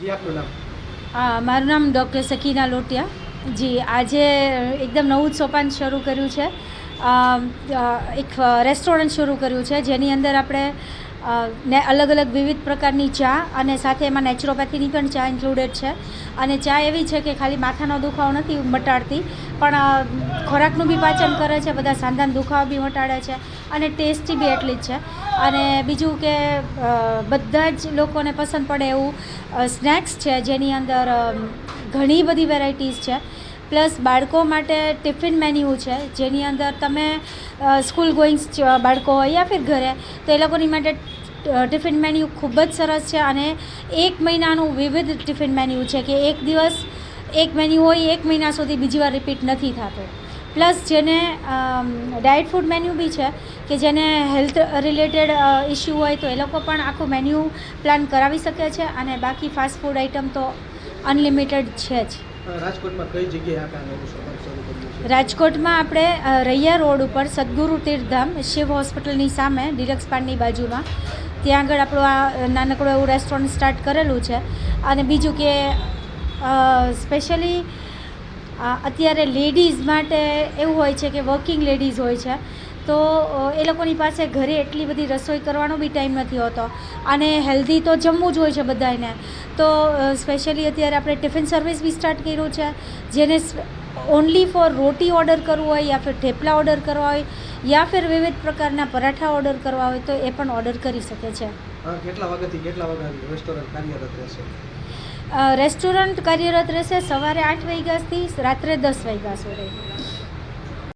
જી, આપનું નામ? હા મારું નામ ડૉક્ટર સકીના લોટિયા. જી, આજે એકદમ નવું જ સોપાન શરૂ કર્યું છે. એક રેસ્ટોરન્ટ શરૂ કર્યું છે, જેની અંદર આપણે ને અલગ અલગ વિવિધ પ્રકારની ચા અને સાથે એમાં નેચરોપેથીની પણ ચા ઇન્ક્લુડેડ છે. અને ચા એવી છે કે ખાલી માથાનો દુખાવો નથી મટાડતી, પણ ખોરાકનું બી પાચન કરે છે, બધા સાંધાના દુખાવા બી મટાડે છે અને ટેસ્ટી બી એટલી જ છે. અને બીજું કે બધા જ લોકોને પસંદ પડે એવું સ્નેક્સ છે, જેની અંદર ઘણી બધી વેરાયટીઝ છે. પ્લસ બાળકો માટે ટિફિન મેન્યુ છે, જેની અંદર તમે સ્કૂલ ગોઈંગ બાળકો હોય યા ફિર ઘરે, તો એ લોકોની માટે ટિફિન મેન્યુ ખૂબ જ સરસ છે અને એક મહિનાનું વિવિધ ટિફિન મેન્યુ છે કે એક દિવસ એક મેન્યુ હોય, એક મહિના સુધી બીજી વાર રિપીટ નથી થતો. પ્લસ જેને ડાયટ ફૂડ મેન્યુ બી છે કે જેને હેલ્થ રિલેટેડ ઇસ્યુ હોય તો એ લોકો પણ આખું મેન્યુ પ્લાન કરાવી શકે છે અને બાકી ફાસ્ટ ફૂડ આઇટમ તો અનલિમિટેડ છે જ. રાજકોટમાં કઈ જગ્યાએ રાજકોટમાં આપણે રૈયા રોડ ઉપર સદગુરુ તીર્થધામ શિવ હોસ્પિટલની સામે ડિલક્સ પાનની બાજુમાં. ત્યાં આગળ આપણું આ નાનકડું એવું રેસ્ટોરન્ટ સ્ટાર્ટ કરેલું છે. અને બીજું કે સ્પેશિયલી અત્યારે લેડીઝ માટે એવું હોય છે કે વર્કિંગ લેડીઝ હોય છે. તો એ લોકોની પાસે ઘરે એટલી બધી રસોઈ કરવાનો બી ટાઈમ નથી હોતો. અને હેલ્ધી તો જમવું જ હોય છે બધાને તો સ્પેશિયલી અત્યારે આપણે ટિફિન સર્વિસ બી સ્ટાર્ટ કર્યું છે. જેને ઓનલી ફોર રોટી ઓર્ડર કરવું હોય યા ફિર થેપલા ઓર્ડર કરવા હોય યા ફિર વિવિધ પ્રકારના પરાઠા ઓર્ડર કરવા હોય તો એ પણ ઓર્ડર કરી શકે છે. કેટલા વાગ્યાથી કેટલા વાગ્યા રેસ્ટોરન્ટ કાર્યરત રહેશે? રેસ્ટોરન્ટ કાર્યરત રહેશે સવારે આઠ વાગ્યાથી રાત્રે દસ વાગ્યા સુધી.